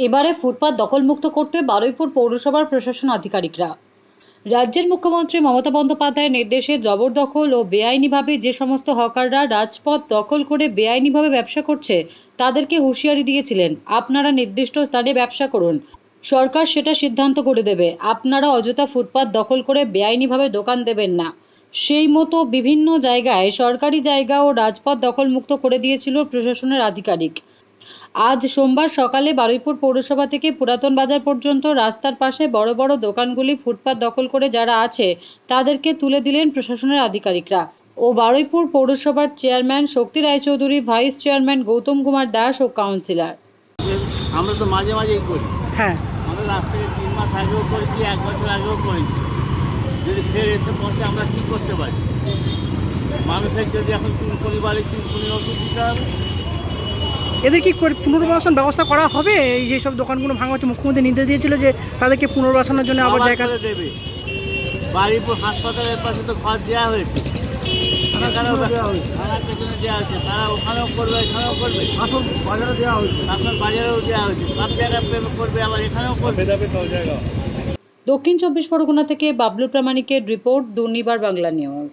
এবারে ফুটপাত দখলমুক্ত করতে বারুইপুর পৌরসভার প্রশাসন আধিকারিকরা। রাজ্যের মুখ্যমন্ত্রী মমতা বন্দ্যোপাধ্যায়ের নির্দেশে জবরদখল ও বেআইনিভাবে যে সমস্ত হকাররা রাজপথ দখল করে বেআইনিভাবে ব্যবসা করছে, তাদেরকে হুঁশিয়ারি দিয়েছিলেন। আপনারা নির্দিষ্ট স্থানে ব্যবসা করুন। সরকার সেটা সিদ্ধান্ত করে দেবে। আপনারা অযথা ফুটপাত দখল করে বেআইনিভাবে দোকান দেবেন না। সেই মতো বিভিন্ন জায়গায় সরকারি জায়গা ও রাজপথ দখলমুক্ত করে দিয়েছিল প্রশাসনের আধিকারিক। আজ সোমবার সকালে বারুইপুর পৌরসভা থেকে পুরাতন বাজার পর্যন্ত রাস্তার পাশে বড় বড় দোকানগুলি ফুটপাত দখল করে যারা আছে তাদেরকে তুলে দিলেন প্রশাসনের আধিকারিকরা। ও বারুইপুর পৌরসভার chairman Shakti Roychowdhury vice chairman Goutam Kumar Das ও কাউন্সিলর। আমরা তো মাঝে মাঝেই করি। হ্যাঁ। আমরা থেকে তিন মাস আগেও করেছি এক বছর আগেও করেছি যদি ফের এসে বসে আমরা কী করতে পারি? মানুষের যদি এখন চুল পরিবারে চুল ওষুধ দিতে হবে এদের কি করে পুনর্বাসন ব্যবস্থা করা হবে? এই যে সব দোকানগুলো ভাঙা হচ্ছে মুখ্যমন্ত্রী নির্দেশ দিয়েছিল যে তাদেরকে পুনর্বাসনের জন্য আবার জায়গা দেবে। বাড়িপুর হাসপাতালের পাশে তো ঘর দেওয়া হয়েছে। তারা ওখানেও করবে এখানেও করবে। আসল বাজারে দেওয়া হয়েছে। বাজারেও দেওয়া হয়েছে। সব জায়গায় করবে আবার এখানেও করবে। দক্ষিণ চব্বিশ পরগনা থেকে বাবলু প্রামাণিকের রিপোর্ট দুর্নিবার বাংলা নিউজ।